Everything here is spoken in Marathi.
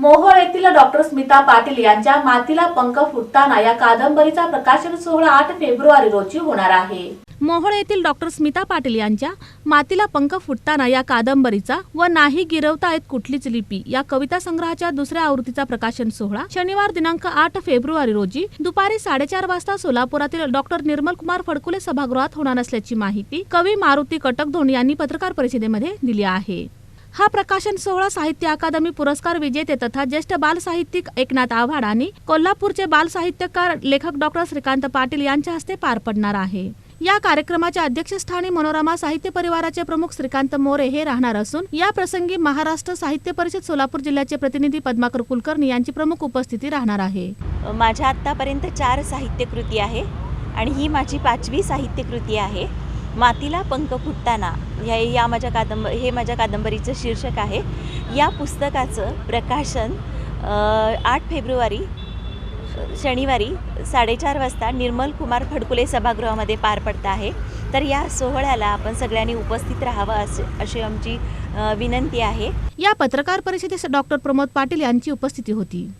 मोहोळ येथील डॉक्टर स्मिता पाटील यांच्या मातीला पंख फुटताना या कादंबरीचा प्रकाशन सोहळा आठ फेब्रुवारी रोजी होणार आहे. मोहोळ येथील डॉक्टर स्मिता पाटील यांच्या मातीला पंख फुटताना या कादंबरीचा व नाही गिरवता येत कुठलीच लिपी या कविता संग्रहाच्या दुसऱ्या आवृत्तीचा प्रकाशन सोहळा शनिवार दिनांक आठ फेब्रुवारी रोजी दुपारी साडेचार वाजता सोलापुरातील डॉक्टर निर्मल कुमार फडकुले सभागृहात होणार असल्याची माहिती कवी मारुती कटकधोंड यांनी पत्रकार परिषदेमध्ये दिली आहे. हा प्रकाशन सोहळा साहित्य अकादमी पुरस्कार विजेते तथा ज्येष्ठ बाल साहित्यिक एकनाथ आव्हाड आणि कोल्हापूरचे बाल साहित्यकार लेखक डॉक्टर श्रीकांत पाटील यांच्या हस्ते पार पडणार आहे. या कार्यक्रमाच्या अध्यक्षस्थानी मनोरमा साहित्य परिवाराचे प्रमुख श्रीकांत मोरे हे राहणार असून या प्रसंगी महाराष्ट्र साहित्य परिषद सोलापूर जिल्ह्याचे प्रतिनिधी पद्माकर कुलकर्णी यांची प्रमुख उपस्थिती राहणार आहे. माझ्या आत्तापर्यंत चार साहित्यकृती आहे आणि ही माझी पाचवी साहित्यकृती आहे. मातीला पंख फुटताना ह्या या माझ्या कादंब हे माझ्या कादंबरीचं शीर्षक आहे. या पुस्तकाचं प्रकाशन आठ फेब्रुवारी शनिवारी साडेचार वाजता निर्मल कुमार फडकुले सभागृहामध्ये पार पडतं आहे. तर या सोहळ्याला आपण सगळ्यांनी उपस्थित राहावं असे अशी आमची विनंती आहे. या पत्रकार परिषदेस डॉक्टर प्रमोद पाटील यांची उपस्थिती होती.